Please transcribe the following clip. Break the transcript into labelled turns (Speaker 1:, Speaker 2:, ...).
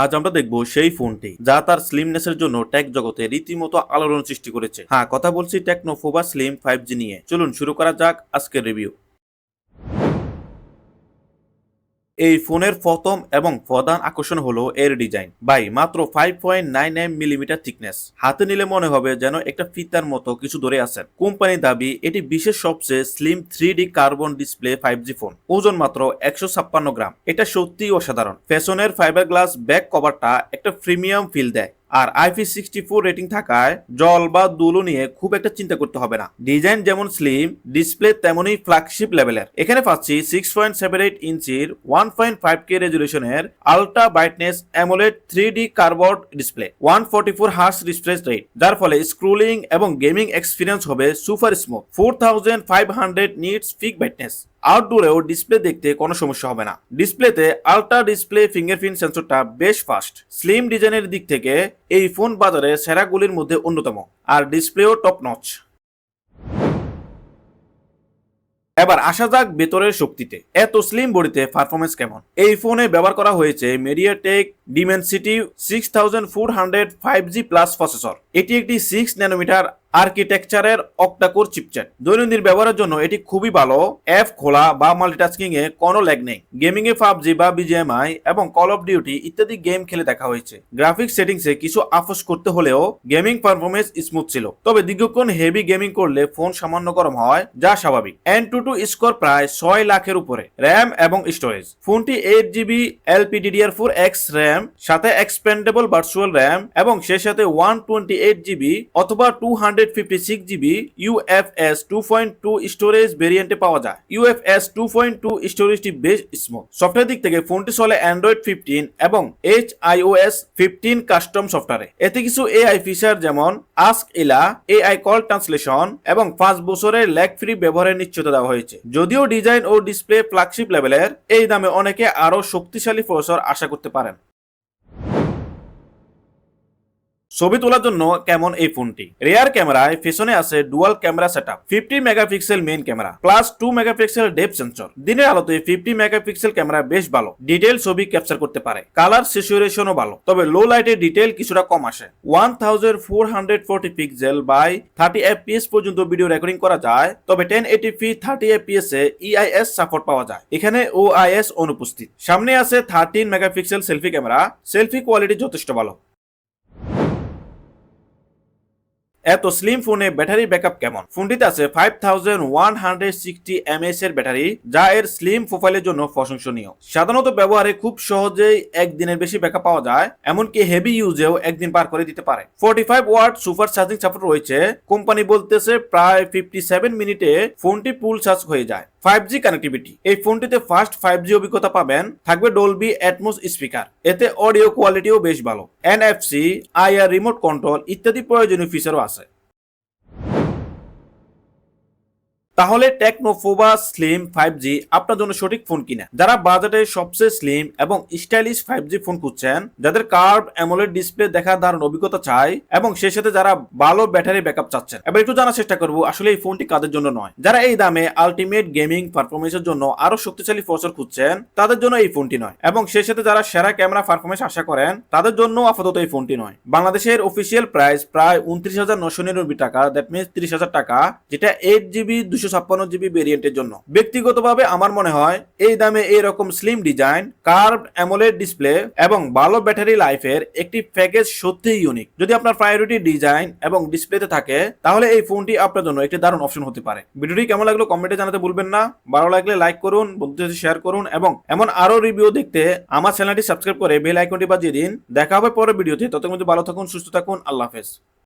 Speaker 1: আজ আমরা দেখব সেই ফোনটি, যা তার স্লিমনেসের জন্য টেক জগতে রীতিমতো আলোড়ন সৃষ্টি করেছে। হ্যাঁ কথা বলছি টেকনোফোবা স্লিম ফাইভ নিয়ে। চলুন শুরু করা যাক আজকের রিভিউ এই ফোনের প্রথম এবং প্রধান আকর্ষণ হলো এর ডিজাইন। বাই মাত্র five point nine M millimetre thickness হাতে নিলে মনে হবে যেন একটা ফিতার মতো কিছু ধরে আছেন। কোম্পানি দাবি, এটি বিশ্বের সবচেয়ে slim three D curved display five G phone ওজন মাত্র একশো ছাপ্পান্ন গ্রাম। এটা সত্যিই অসাধারণ। ফ্যাশনের ফাইবার গ্লাস ব্যাক কভারটা একটা প্রিমিয়াম ফিল দেয়। আর আইপি সিক্সটি ফোর রেটিং থাকায় জল বা দুলো নিয়ে খুব একটা চিন্তা করতে হবে না। ডিজাইন যেমন স্লিম ডিসপ্লে তেমনই ফ্ল্যাগশিপ লেভেলের এখানে পাচ্ছি সিক্স পয়েন্ট সেভেন এইট ইঞ্চির one point five K রেজুলেশনের ultra brightness AMOLED three D curved display one forty four hertz refresh rate যার ফলে স্ক্রোলিং এবং গেমিং এক্সপিরিয়েন্স হবে super smooth four thousand five hundred nits peak brightness আউটডোরেও display দেখতে কোনো সমস্যা হবে না। ডিসপ্লেতে আলট্রা ডিসপ্লে ফিঙ্গারপ্রিন্ট সেন্সরটা বেশ ফাস্ট স্লিম ডিজাইনের দিক থেকে এই ফোন বাজারে সেরাগুলির মধ্যে অন্যতম। আর ডিসপ্লেও টপ নচ এবার আসা যাক ভেতরের শক্তিতে। এত স্লিম বডিতে পারফরমেন্স কেমন? এই ফোনে ব্যবহার করা হয়েছে MediaTek Dimensity six thousand four hundred five G plus processor এটি একটি সিক্স ন্যানোমিটার আর্কিটেকচারের অক্টাকোর চিপচেট দৈনন্দিন ব্যবহারের জন্য এটি খুবই ভালো। অ্যাপ, খোলা বা মাল্টিটাস্কিং এ কোনো ল্যাগ নেই। গেমিং এ পাবজি বা বিজিএমআই এবং কল অফ ডিউটি ইত্যাদি গেম খেলে দেখা হয়েছে। গ্রাফিক্স সেটিংস কিছু আপোষ করতে হলেও গেমিং পারফরমেন্স স্মুথ ছিল। তবে দীর্ঘক্ষণ হেভি গেমিং করলে ফোন সামান্য গরম হয়, যা স্বাভাবিক। এন টু টু স্কোর প্রায় ছয় লাখের উপরে। র্যাম এবং স্টোরেজ। ফোনটি eight GB LPDDR four X RAM সাথে এক্সপেন্ডেবল ভার্চুয়াল র্যাম এবং সে সাথে ওয়ান টোয়েন্টি এইট জিবি অথবা two hundred fifty six GB UFS two point two storage ভেরিয়েন্টে পাওয়া যায়। ইউএফএস টু পয়েন্ট টু স্টোরেজটি বেশ স্মুথ সফটওয়্যার দিক থেকে ফোনটি চলে অ্যান্ড্রয়েড ফিফটিন এবং এইচ আইওএস ফিফটিন কাস্টম সফটওয়্যারে এতে কিছু এআই ফিচার যেমন ask Ella AI call translation এবং পাঁচ বছরের ল্যাগ ফ্রি ব্যবহারের নিশ্চয়তা দেওয়া হয়েছে। যদিও ডিজাইন ও ডিসপ্লে ফ্ল্যাগশিপ লেভেলের এই দামে অনেকে আরও শক্তিশালী প্রসেসর আশা করতে পারেন। ছবি তোলার জন্য কেমন এই ফোনটি? রেয়ার ক্যামেরায় পেছনে আছে dual camera set up fifty megapixel main camera plus two megapixel depth sensor দিনের আলোতে ফিফটি মেগাপিক্সেল ক্যামেরা বেশ ভালো ডিটেল ছবি ক্যাপচার করতে পারে কালার সিচুয়েশনও ভালো, তবে লো লাইটে ডিটেল কিছুটা কম আসে। One thousand four hundred forty pixel by thirty FPS পর্যন্ত ভিডিও রেকর্ডিং করা যায়, তবে ten eighty P thirty FPS এ ইআইএস সাপোর্ট পাওয়া যায়। এখানে ও ওআইএস অনুপস্থিত। সামনে আছে thirteen megapixel selfie camera selfie quality যথেষ্ট ভালো। এত স্লিম ফোনে ব্যাটারি ব্যাকআপ কেমন? ফোনটিতে আছে five thousand one hundred sixty MS এর ব্যাটারি যা এর স্লিম প্রোফাইলের জন্য প্রশংসনীয়। সাধারণত ব্যবহারে খুব সহজেই একদিনের বেশি ব্যাকআপ পাওয়া যায়, এমনকি হেভি ইউজেও একদিন পার করে দিতে পারে। Forty five watt super charging support রয়েছে। কোম্পানি বলতেছে প্রায় ফিফটি সেভেন মিনিটে ফোনটি ফুল চার্জ হয়ে যায়। ফাইভ জি কানেক্টিভিটি এই ফোনটিতে ফার্স্ট ফাইভ জি অভিজ্ঞতা পাবেন, থাকবে ডলবি অ্যাটমোস স্পিকার এতে অডিও কোয়ালিটিও বেশ ভালো। এনএফসি আইআর রিমোট কন্ট্রোল ইত্যাদি প্রয়োজনীয় ফিচারও আছে। তাহলে টেকনোফোবা স্লিম ফাইভ জি আপনার জন্য সঠিক ফোন কিনা? যারা বাজেটে সবচেয়ে স্লিম এবং স্টাইলিশ ফাইভ জি ফোন খুঁজছেন, যাদের কার্ভ অ্যামোলেড ডিসপ্লে দেখার দারুণ অভিজ্ঞতা চাই এবং সেই সাথে যারা ভালো ব্যাটারি ব্যাকআপ চাচ্ছেন। এবার একটু জানার চেষ্টা করব, আসলে এই ফোনটি কাদের জন্য নয়? যারা এই দামে আলটিমেট গেমিং পারফরমেন্সের জন্য আরও শক্তিশালী প্রসেসর খুঁজছেন, তাদের জন্য এই ফোনটি নয়। এবং সেই সাথে যারা সেরা ক্যামেরা পারফরমেন্স আশা করেন, তাদের জন্য আপাতত এই ফোনটি নয়। বাংলাদেশের অফিসিয়াল প্রাইস প্রায় উনত্রিশ হাজার নশো নিরানব্বই টাকা দ্যাট মিনস ত্রিশ হাজার টাকা, যেটা এইট জিবি দুশো ছাপ্পান্ন জিবি ভেরিয়েন্টের জন্য। ব্যক্তিগতভাবে আমার মনে হয় এই দামে এইরকম slim design curve AMOLED display এবং ভালো ব্যাটারি লাইফের একটি প্যাকেজ সত্যিই ইউনিক যদি আপনার প্রায়োরিটি ডিজাইন এবং ডিসপ্লেতে থাকে, তাহলে এই ফোনটি আপনার জন্য একটি দারুণ অপশন হতে পারে। ভিডিওটি কেমন লাগল কমেন্টে জানাতে ভুলবেন না। ভালো লাগলে লাইক করুন, বন্ধুদের শেয়ার করুন এবং এমন আরও রিভিউ দেখতে আমার চ্যানেলটি সাবস্ক্রাইব করে বেল আইকনটি বাজিয়ে দিন। দেখা হবে পরের ভিডিওতে ততক্ষণ ভালো থাকুন, সুস্থ থাকুন, আল্লাহ হাফেজ।